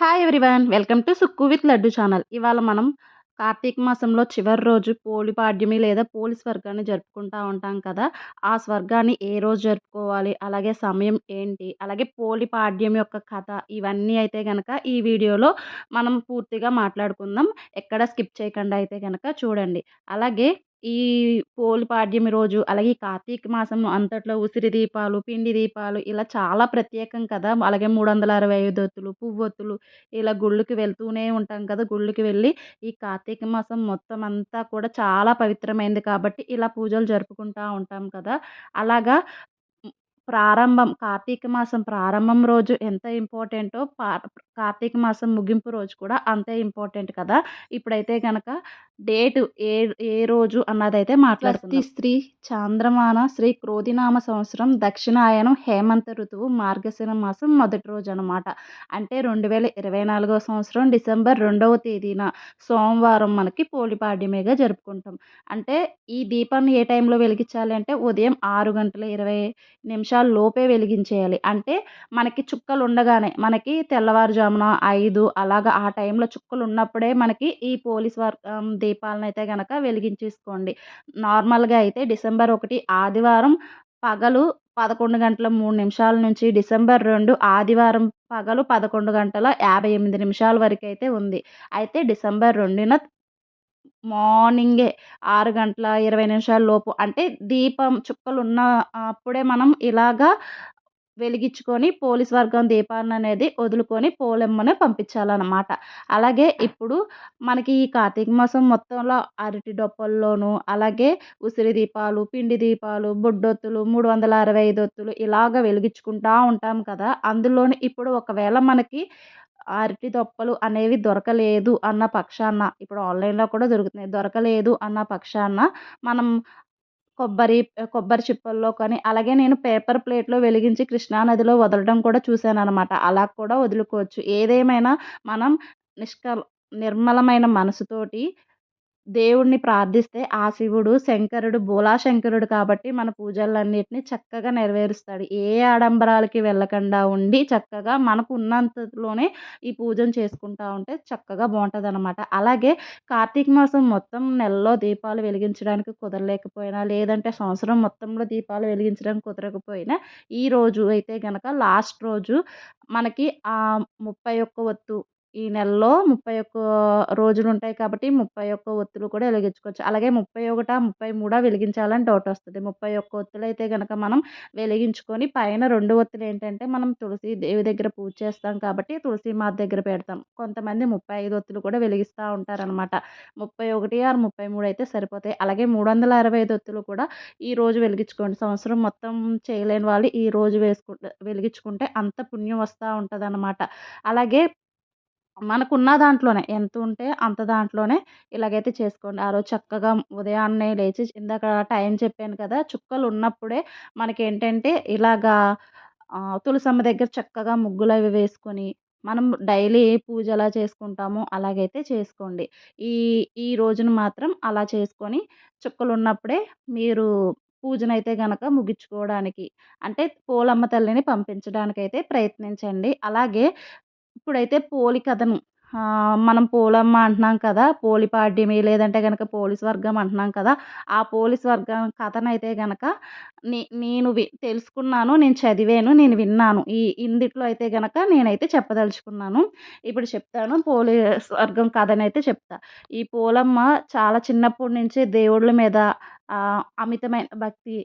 Hi everyone welcome to Sukku with Laddu channel ఇవాళ మనం కార్తీక మాసంలో చివరి రోజు పోలి పాడ్యమి లేదా పోలి స్వర్గాన్ని జరుపుకుంటూ ఉంటాం కదా. ఆ స్వర్గాన్ని ఏ రోజు జరుపుకోవాలి? అలాగే సమయం ఏంటి? అలాగే పోలి పాడ్యం యొక్క కథ ఇవన్నీ అయితే కనుక ఈ వీడియోలో మనం పూర్తిగా మాట్లాడుకుందాం. ఎక్కడ స్కిప్ చేయకుండా అయితే కనుక చూడండి. అలాగే ఈ పోలు పాడ్యమి రోజు అలాగే ఈ కార్తీక మాసం అంతట్లో ఉసిరి దీపాలు పిండి దీపాలు ఇలా చాలా ప్రత్యేకం కదా! అలాగే మూడు వందల అరవై ఐదు ఒత్తులు పువ్వొత్తులు ఇలా గుళ్ళకి వెళ్తూనే ఉంటాం కదా! గుళ్ళకి వెళ్ళి ఈ కార్తీక మాసం మొత్తం అంతా కూడా చాలా పవిత్రమైంది కాబట్టి ఇలా పూజలు జరుపుకుంటూ ఉంటాం కదా! అలాగా ప్రారంభం కార్తీక మాసం ప్రారంభం రోజు ఎంత ఇంపార్టెంటో కార్తీక మాసం ముగింపు రోజు కూడా అంతే ఇంపార్టెంట్ కదా! ఇప్పుడైతే కనుక డేటు ఏ ఏ రోజు అన్నదైతే మాట్లాడుతుంది స్త్రీ చాంద్రమాన శ్రీ క్రోధినామ సంవత్సరం దక్షిణాయనం హేమంత ఋతువు మార్గశిర మాసం మొదటి రోజు అనమాట అంటే రెండు వేల ఇరవై నాలుగో సంవత్సరం డిసెంబర్ రెండవ తేదీన సోమవారం మనకి పోలిపాడ్యమేగా జరుపుకుంటాం. అంటే ఈ దీపాన్ని ఏ టైంలో వెలిగించాలి అంటే ఉదయం ఆరు గంటల ఇరవై నిమిషాల లోపే వెలిగించేయాలి. అంటే మనకి చుక్కలు ఉండగానే మనకి తెల్లవారుజామున ఐదు అలాగా ఆ టైంలో చుక్కలు ఉన్నప్పుడే మనకి ఈ పోలీస్ వార్ దీపాలను అయితే కనుక వెలిగించేసుకోండి. నార్మల్గా అయితే డిసెంబర్ ఒకటి ఆదివారం పగలు పదకొండు గంటల మూడు నిమిషాల నుంచి డిసెంబర్ రెండు ఆదివారం పగలు పదకొండు గంటల యాభై ఎనిమిది నిమిషాల వరకు అయితే ఉంది. అయితే డిసెంబర్ రెండున మార్నింగే ఆరు గంటల ఇరవై నిమిషాల లోపు అంటే దీపం చుక్కలు ఉన్న అప్పుడే మనం ఇలాగా వెలిగించుకొని పోలీస్ వర్గం దీపాన్ని అనేది వదులుకొని పోలెమ్మని పంపించాలన్నమాట. అలాగే ఇప్పుడు మనకి ఈ కార్తీక మాసం మొత్తంలో అరటి డొప్పల్లోనూ అలాగే ఉసిరి దీపాలు పిండి దీపాలు బొడ్డొత్తులు మూడు వందల అరవై ఐదు ఒత్తులు ఇలాగ వెలిగించుకుంటా ఉంటాం కదా. అందులోని ఇప్పుడు ఒకవేళ మనకి అరటి దొప్పలు అనేవి దొరకలేదు అన్న పక్షాన ఇప్పుడు ఆన్లైన్లో కూడా దొరుకుతున్నాయి దొరకలేదు అన్న పక్షాన మనం కొబ్బరి కొబ్బరి చిప్పల్లో కానీ అలాగే నేను పేపర్ ప్లేట్లో వెలిగించి కృష్ణానదిలో వదలడం కూడా చూశాను అనమాట అలా కూడా వదులుకోవచ్చు. ఏదేమైనా మనం నిష్కల్ నిర్మలమైన మనసుతోటి దేవుడిని ప్రార్థిస్తే ఆ శివుడు శంకరుడు శంకరుడు కాబట్టి మన పూజలన్నిటిని చక్కగా నెరవేరుస్తాడు. ఏ ఆడంబరాలకి వెళ్ళకుండా ఉండి చక్కగా మనకు ఉన్నంతలోనే ఈ పూజను చేసుకుంటూ ఉంటే చక్కగా బాగుంటుంది అనమాట అలాగే కార్తీక మాసం మొత్తం నెలలో దీపాలు వెలిగించడానికి కుదరలేకపోయినా లేదంటే సంవత్సరం మొత్తంలో దీపాలు వెలిగించడానికి కుదరకపోయినా ఈ రోజు అయితే గనక లాస్ట్ రోజు మనకి ఆ ముప్పై ఒక్క ఒత్తు ఈ నెలలో ముప్పై ఒక్క రోజులు ఉంటాయి కాబట్టి ముప్పై ఒక్క ఒత్తులు కూడా వెలిగించుకోవచ్చు. అలాగే ముప్పై ఒకటా ముప్పై మూడా వెలిగించాలని డౌట్ వస్తుంది. ముప్పై ఒక్క ఒత్తులు అయితే కనుక మనం వెలిగించుకొని పైన రెండు ఒత్తులు ఏంటంటే మనం తులసి దేవి దగ్గర పూజ చేస్తాం కాబట్టి తులసి మాత దగ్గర పెడతాం. కొంతమంది ముప్పై ఐదు ఒత్తులు కూడా వెలిగిస్తూ ఉంటారనమాట ముప్పై ఒకటి ఆరు ముప్పై మూడు అయితే సరిపోతాయి. అలాగే మూడు వందల అరవై ఐదు ఒత్తులు కూడా ఈ రోజు వెలిగించుకోండి. సంవత్సరం మొత్తం చేయలేని వాళ్ళు ఈ రోజు వేసుకుంటే వెలిగించుకుంటే అంత పుణ్యం వస్తూ ఉంటుంది అలాగే మనకున్న దాంట్లోనే ఎంత ఉంటే అంత దాంట్లోనే ఇలాగైతే చేసుకోండి. ఆ రోజు చక్కగా ఉదయాన్నే లేచి ఇందాక టైం చెప్పాను కదా చుక్కలు ఉన్నప్పుడే మనకి ఏంటంటే ఇలాగా తులసమ్మ దగ్గర చక్కగా ముగ్గులు అవి వేసుకొని మనం డైలీ ఏ పూజ ఎలా చేసుకుంటామో అలాగైతే చేసుకోండి. ఈ ఈ రోజున మాత్రం అలా చేసుకొని చుక్కలు ఉన్నప్పుడే మీరు పూజనైతే గనక ముగించుకోవడానికి అంటే పోలమ్మ తల్లిని పంపించడానికైతే ప్రయత్నించండి. అలాగే ఇప్పుడైతే పోలి కథను. మనం పోలమ్మ అంటున్నాం కదా పోలి పాడ్యమి లేదంటే కనుక పోలీస్ వర్గం అంటున్నాం కదా ఆ పోలీస్ వర్గం కథనైతే కనుక నే నేను వి తెలుసుకున్నాను నేను చదివాను నేను విన్నాను. ఈ ఇందిట్లో అయితే కనుక నేనైతే చెప్పదలుచుకున్నాను. ఇప్పుడు చెప్తాను పోలీస్ వర్గం కథనైతే చెప్తా. ఈ పోలమ్మ చాలా చిన్నప్పటి నుంచి దేవుళ్ళ మీద అమితమైన భక్తి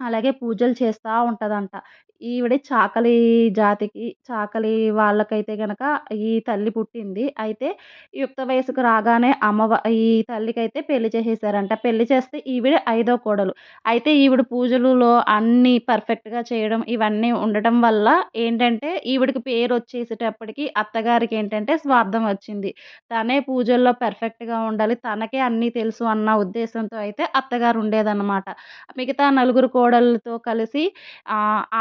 అలాగే పూజలు చేస్తూ ఉంటుందంట. ఈవిడ చాకలి జాతికి చాకలి వాళ్ళకైతే గనక ఈ తల్లి పుట్టింది. అయితే యుక్త వయసుకు రాగానే అమ్మవ ఈ తల్లికైతే పెళ్ళి చేసేసారంట. పెళ్ళి చేస్తే ఈవిడ ఐదో కోడలు. అయితే ఈవిడ పూజలలో అన్నీ పర్ఫెక్ట్గా చేయడం ఇవన్నీ ఉండటం వల్ల ఏంటంటే ఈవిడికి పేరు వచ్చేసేటప్పటికి అత్తగారికి ఏంటంటే స్వార్థం వచ్చింది. తనే పూజల్లో పర్ఫెక్ట్గా ఉండాలి. తనకే అన్నీ తెలుసు అన్న ఉద్దేశంతో అయితే అత్తగారు ఉండేదన్నమాట. మిగతా నలుగురు కోడళ్ళతో కలిసి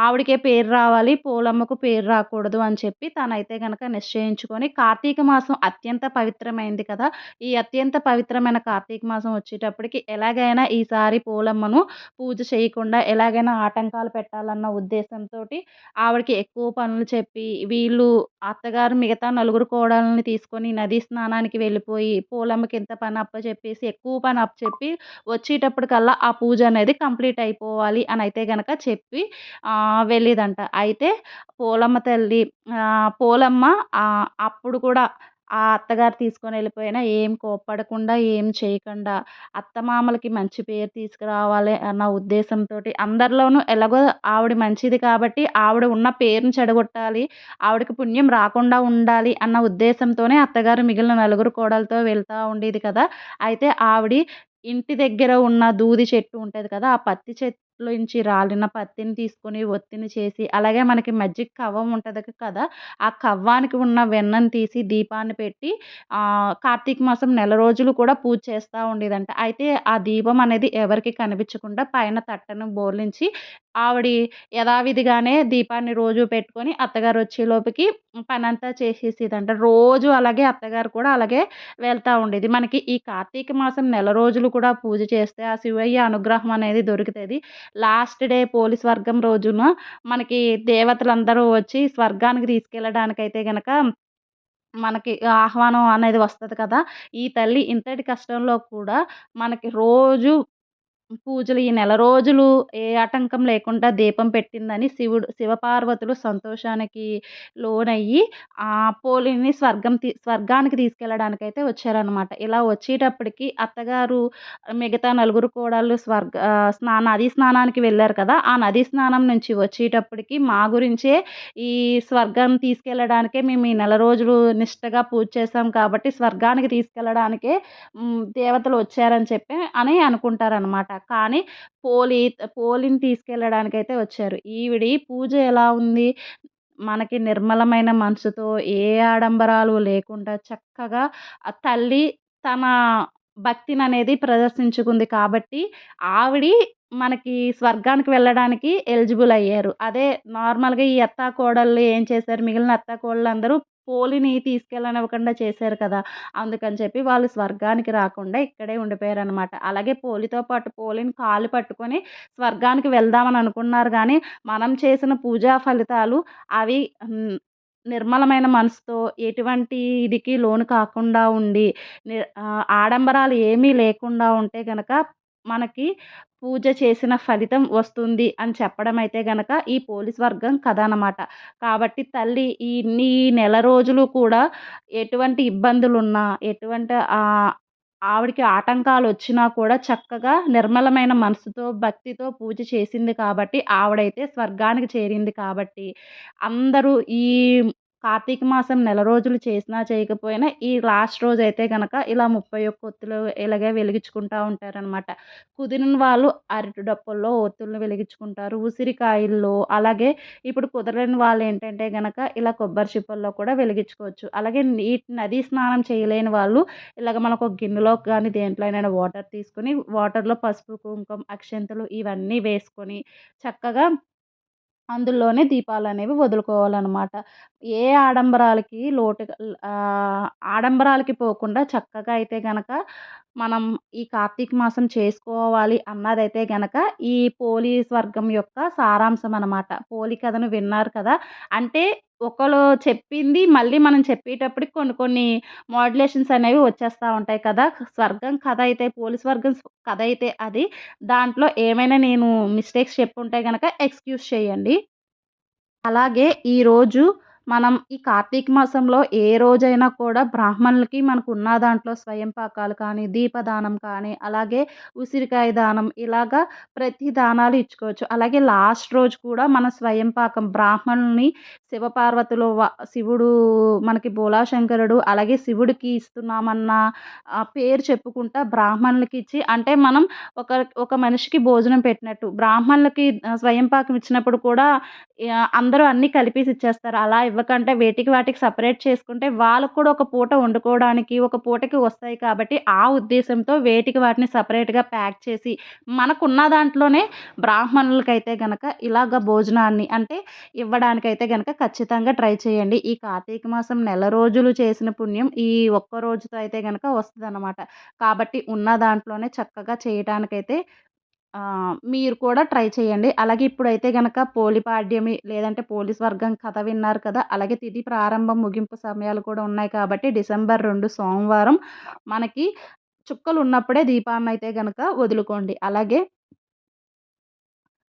ఆవిడకి దేవుడికే పేరు రావాలి పోలమ్మకు పేరు రాకూడదు అని చెప్పి తనైతే కనుక నిశ్చయించుకొని కార్తీక మాసం అత్యంత పవిత్రమైంది కదా. ఈ అత్యంత పవిత్రమైన కార్తీక మాసం వచ్చేటప్పటికి ఎలాగైనా ఈసారి పోలమ్మను పూజ చేయకుండా ఎలాగైనా ఆటంకాలు పెట్టాలన్న ఉద్దేశంతో ఆవిడకి ఎక్కువ పనులు చెప్పి వీళ్ళు అత్తగారు మిగతా నలుగురు కోడలని తీసుకొని నదీ స్నానానికి వెళ్ళిపోయి పోలమ్మకి ఇంత పని అప్పచెప్పేసి ఎక్కువ పని అప్ప చెప్పి వచ్చేటప్పటికల్లా ఆ పూజ అనేది కంప్లీట్ అయిపోవాలి అని అయితే కనుక చెప్పి వెళ్ళేదంట అయితే పోలమ్మ తల్లి పోలమ్మ అప్పుడు కూడా ఆ అత్తగారు తీసుకొని వెళ్ళిపోయినా ఏం కోప్పడకుండా ఏం చేయకుండా అత్తమామలకి మంచి పేరు తీసుకురావాలి అన్న ఉద్దేశంతో అందరిలోనూ ఎలాగో ఆవిడ మంచిది కాబట్టి ఆవిడ ఉన్న పేరుని చెడగొట్టాలి ఆవిడకి పుణ్యం రాకుండా ఉండాలి అన్న ఉద్దేశంతోనే అత్తగారు మిగిలిన నలుగురు కోడలతో వెళ్తూ ఉండేది కదా. అయితే ఆవిడ ఇంటి దగ్గర ఉన్న దూది చెట్టు ఉంటుంది కదా ఆ పత్తి చెట్టు నుంచి రాలిన పత్తిని తీసుకొని ఒత్తిని చేసి అలాగే మనకి మజ్జిగ కవ్వం ఉంటుంది కదా ఆ కవ్వానికి ఉన్న వెన్నను తీసి దీపాన్ని పెట్టి కార్తీక మాసం నెల రోజులు కూడా పూజ చేస్తూ ఉండేదంట. అయితే ఆ దీపం అనేది ఎవరికి కనిపించకుండా పైన తట్టను బోర్లించి ఆవిడ యథావిధిగానే దీపాన్ని రోజు పెట్టుకొని అత్తగారు వచ్చేలోపుకి పని అంతా చేసేసేదంట. రోజు అలాగే అత్తగారు కూడా అలాగే వెళ్తూ ఉండేది. మనకి ఈ కార్తీక మాసం నెల రోజులు కూడా పూజ చేస్తే ఆ శివయ్య అనుగ్రహం అనేది దొరుకుతుంది. లాస్ట్ డే పోలీస్ వర్గం రోజున మనకి దేవతలందరూ వచ్చి స్వర్గానికి తీసుకెళ్ళడానికైతే గనక మనకి ఆహ్వానం అనేది వస్తుంది కదా. ఈ తల్లి ఇంతటి కష్టంలో కూడా మనకి రోజు పూజలు ఈ నెల రోజులు ఏ ఆటంకం లేకుండా దీపం పెట్టిందని శివుడు శివపార్వతులు సంతోషానికి లోనయ్యి ఆ పోలిని స్వర్గం తీ స్వర్గానికి తీసుకెళ్ళడానికి అయితే వచ్చారనమాట ఇలా వచ్చేటప్పటికి అత్తగారు మిగతా నలుగురు కోడళ్ళు స్వర్గ స్నాన నదీ స్నానానికి వెళ్ళారు కదా ఆ నదీ స్నానం నుంచి వచ్చేటప్పటికి మా గురించే ఈ స్వర్గం తీసుకెళ్ళడానికే మేము ఈ నెల రోజులు నిష్టగా పూజ చేసాం కాబట్టి స్వర్గానికి తీసుకెళ్ళడానికే దేవతలు వచ్చారని చెప్పి అని అనుకుంటారనమాట కానీ పోలి పోలిని తీసుకెళ్ళడానికి అయితే వచ్చారు. ఈవిడి పూజ ఎలా ఉంది? మనకి నిర్మలమైన మనసుతో ఏ ఆడంబరాలు లేకుండా చక్కగా తల్లి తన భక్తిని అనేది ప్రదర్శించుకుంది కాబట్టి ఆవిడి మనకి స్వర్గానికి వెళ్ళడానికి ఎలిజిబుల్ అయ్యారు. అదే నార్మల్గా ఈ అత్తా కోడళ్ళు ఏం చేశారు? మిగిలిన అత్తా కోడళ్ళు అందరూ పోలిని తీసుకెళ్ళనివ్వకుండా చేశారు కదా! అందుకని చెప్పి వాళ్ళు స్వర్గానికి రాకుండా ఇక్కడే ఉండిపోయారు అనమాట అలాగే పోలితో పాటు పోలిని కాలు పట్టుకొని స్వర్గానికి వెళ్దామని అనుకున్నారు కానీ మనం చేసిన పూజా ఫలితాలు అవి నిర్మలమైన మనసుతో ఎటువంటి ఇదికి లోను కాకుండా ఉండి ఆడంబరాలు ఏమీ లేకుండా ఉంటే కనుక మనకి పూజ చేసిన ఫలితం వస్తుంది అని చెప్పడం అయితే గనక ఈ పోలీస్ వర్గం కథ అనమాట కాబట్టి తల్లి ఈ ఇన్ని నెల రోజులు కూడా ఎటువంటి ఇబ్బందులున్నా ఎటువంటి ఆవిడకి ఆటంకాలు వచ్చినా కూడా చక్కగా నిర్మలమైన మనసుతో భక్తితో పూజ చేసింది కాబట్టి ఆవిడైతే స్వర్గానికి చేరింది కాబట్టి అందరూ ఈ కార్తీక మాసం నెల రోజులు చేసినా చేయకపోయినా ఈ లాస్ట్ రోజు అయితే కనుక ఇలా ముప్పై ఒక్క ఒత్తులు ఇలాగే వెలిగించుకుంటూ ఉంటారనమాట కుదిరిన వాళ్ళు అరటి డప్పుల్లో ఒత్తులను వెలిగించుకుంటారు ఉసిరికాయల్లో అలాగే ఇప్పుడు కుదరని వాళ్ళు ఏంటంటే కనుక ఇలా కొబ్బరి చిప్పల్లో కూడా వెలిగించుకోవచ్చు. అలాగే నీటి నదీ స్నానం చేయలేని వాళ్ళు ఇలాగ మనకు ఒక గిన్నెలో కానీ దేంట్లోనైనా వాటర్ తీసుకొని వాటర్లో పసుపు కుంకుమ అక్షంతలు ఇవన్నీ వేసుకొని చక్కగా అందులోనే దీపాలు అనేవి వదులుకోవాలన్నమాట. ఏ ఆడంబరాలకి లోటు ఆడంబరాలకి పోకుండా చక్కగా అయితే గనక మనం ఈ కార్తీక మాసం చేసుకోవాలి అన్నదైతే గనక ఈ పోలీస్ వర్గం యొక్క సారాంశం అనమాట పోలి కథను విన్నారు కదా! అంటే ఒకరు చెప్పింది మళ్ళీ మనం చెప్పేటప్పటికి కొన్ని కొన్ని మోడ్యులేషన్స్ అనేవి వచ్చేస్తూ ఉంటాయి కదా. స్వర్గం కథ అయితే పోలీస్ వర్గం కథ అయితే అది. దాంట్లో ఏమైనా నేను మిస్టేక్స్ చెప్పుంటే కనుక ఎక్స్క్యూజ్ చేయండి. అలాగే ఈరోజు మనం ఈ కార్తీక మాసంలో ఏ రోజైనా కూడా బ్రాహ్మణులకి మనకు ఉన్న దాంట్లో స్వయం పాకాలు కానీ దీపదానం కానీ అలాగే ఉసిరికాయ దానం ఇలాగా ప్రతి దానాలు ఇచ్చుకోవచ్చు. అలాగే లాస్ట్ రోజు కూడా మన స్వయం పాకం బ్రాహ్మణుల్ని శివపార్వతులు శివుడు మనకి బోలాశంకరుడు అలాగే శివుడికి ఇస్తున్నామన్న పేరు చెప్పుకుంటా బ్రాహ్మణులకి ఇచ్చి అంటే మనం ఒక ఒక మనిషికి భోజనం పెట్టినట్టు బ్రాహ్మణులకి స్వయం పాకం ఇచ్చినప్పుడు కూడా అందరూ అన్నీ కలిపేసి ఇచ్చేస్తారు. అలా ఇవ్వకంటే వేటికి వాటికి సపరేట్ చేసుకుంటే వాళ్ళకు కూడా ఒక పూట వండుకోవడానికి ఒక పూటకి వస్తాయి కాబట్టి ఆ ఉద్దేశంతో వేటికి వాటిని సపరేట్గా ప్యాక్ చేసి మనకున్న దాంట్లోనే బ్రాహ్మణులకైతే గనక ఇలాగ భోజనాన్ని అంటే ఇవ్వడానికైతే గనక ఖచ్చితంగా ట్రై చేయండి. ఈ కార్తీక మాసం నెల రోజులు చేసిన పుణ్యం ఈ ఒక్క రోజుతో అయితే గనక వస్తుంది కాబట్టి ఉన్న దాంట్లోనే చక్కగా చేయటానికైతే మీరు కూడా ట్రై చేయండి. అలాగే ఇప్పుడైతే గనక పోలిపాడ్యమి లేదంటే పోలీస్ వర్గం కథ విన్నారు కదా! అలాగే తిథి ప్రారంభం ముగింపు సమయాలు కూడా ఉన్నాయి కాబట్టి డిసెంబర్ రెండు సోమవారం మనకి చుక్కలు ఉన్నప్పుడే దీపాన్ని అయితే గనక వదులుకోండి. అలాగే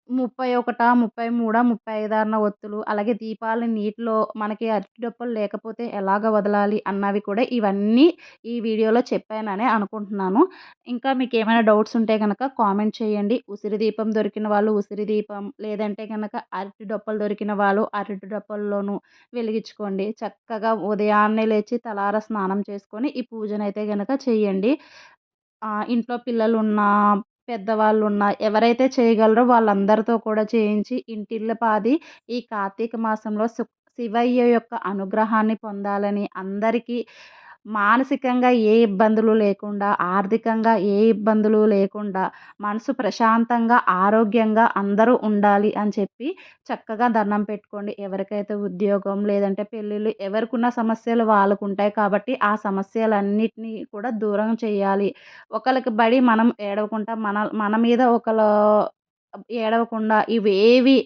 ముప్పై ఒకటా ముప్పై మూడ ముప్పై ఐదారున ఒత్తులు అలాగే దీపాలని నీటిలో మనకి అరటి డొప్పలు లేకపోతే ఎలాగ వదలాలి అన్నవి కూడా ఇవన్నీ ఈ వీడియోలో చెప్పాననే అనుకుంటున్నాను. ఇంకా మీకు ఏమైనా డౌట్స్ ఉంటే కనుక కామెంట్ చేయండి. ఉసిరి దీపం దొరికిన వాళ్ళు ఉసిరి దీపం లేదంటే కనుక అరటి డొప్పలు దొరికిన వాళ్ళు అరటి డొప్పల్లోనూ వెలిగించుకోండి. చక్కగా ఉదయాన్నే లేచి తలార స్నానం చేసుకొని ఈ పూజనైతే కనుక చేయండి. ఇంట్లో పిల్లలు ఉన్న పెద్దవాళ్ళు ఉన్న ఎవరైతే చేయగలరో వాళ్ళందరితో కూడా చేయించి ఇంటిల్లపాది ఈ కార్తీక మాసంలో శివయ్య యొక్క అనుగ్రహాన్ని పొందాలని అందరికీ మానసికంగా ఏ ఇబ్బందులు లేకుండా ఆర్థికంగా ఏ ఇబ్బందులు లేకుండా మనసు ప్రశాంతంగా ఆరోగ్యంగా అందరూ ఉండాలి అని చెప్పి చక్కగా దండం పెట్టుకోండి. ఎవరికైతే ఉద్యోగం లేదంటే పెళ్ళిళ్ళు ఎవరికున్న సమస్యలు వాళ్ళకు ఉంటాయి కాబట్టి ఆ సమస్యలన్నిటినీ కూడా దూరం చేయాలి. ఒకరికి బడి మనం ఏడవకుండా మన మన మీద ఒకరు ఏడవకుండా ఇవేవి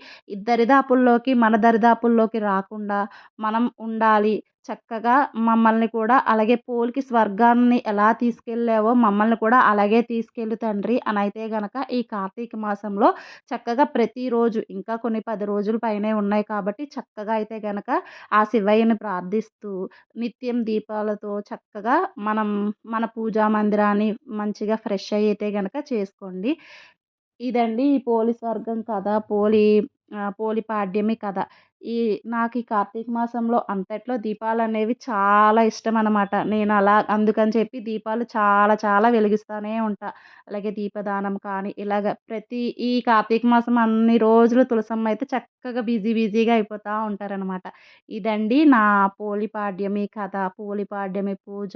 దరిదాపుల్లోకి మన దరిదాపుల్లోకి రాకుండా మనం ఉండాలి. చక్కగా మమ్మల్ని కూడా అలాగే పోలికి స్వర్గాన్ని ఎలా తీసుకెళ్ళావో మమ్మల్ని కూడా అలాగే తీసుకెళ్ళు తండ్రి అని అయితే గనక ఈ కార్తీక మాసంలో చక్కగా ప్రతిరోజు ఇంకా కొన్ని పది రోజులు పైనే ఉన్నాయి కాబట్టి చక్కగా అయితే గనక ఆ శివయ్యని ప్రార్థిస్తూ నిత్యం దీపాలతో చక్కగా మనం మన పూజా మందిరాన్ని మంచిగా ఫ్రెష్ అయితే గనక చేసుకోండి. ఇదండి ఈ పోలీస్ వర్గం కథ పోలి పోలి పాడ్యమి కథ. ఈ నాకు ఈ కార్తీక మాసంలో అంతట్లో దీపాలు అనేవి చాలా ఇష్టం అనమాట నేను అలా అందుకని చెప్పి దీపాలు చాలా చాలా వెలిగిస్తూనే ఉంటా. అలాగే దీపదానం కానీ ఇలాగ ప్రతి ఈ కార్తీక మాసం అన్ని రోజులు తులసమ్మ అయితే చక్కగా బిజీ బిజీగా అయిపోతూ ఉంటారనమాట ఇదండి నా పోలిపాడ్యమి కథ. పోలిపాడ్యమి పూజ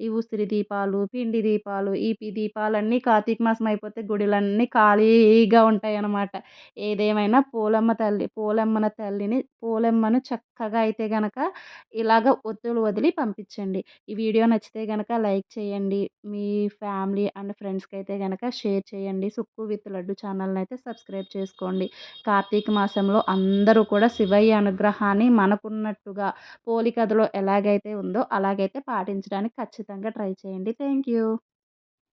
ఈ ఉసిరి దీపాలు పిండి దీపాలు ఈ దీపాలన్నీ కార్తీక మాసం అయిపోతే గుడిలన్నీ ఖాళీగా ఉంటాయి అన్నమాట ఏదేమైనా పూలమ్మ తల్లి పూలమ్మన తల్లిని పోలెమ్మను చక్కగా అయితే గనక ఇలాగ ఒత్తులు వదిలి పంపించండి. ఈ వీడియో నచ్చితే గనక లైక్ చేయండి. మీ ఫ్యామిలీ అండ్ ఫ్రెండ్స్కి అయితే గనక షేర్ చేయండి. సుక్కు విత్ లడ్డు ఛానల్ని అయితే సబ్స్క్రైబ్ చేసుకోండి. కార్తీక మాసంలో అందరూ కూడా శివయ్య అనుగ్రహాన్ని మనకున్నట్టుగా పోలికథలో ఎలాగైతే ఉందో అలాగైతే పాటించడానికి ఖచ్చితంగా ట్రై చేయండి. Thank you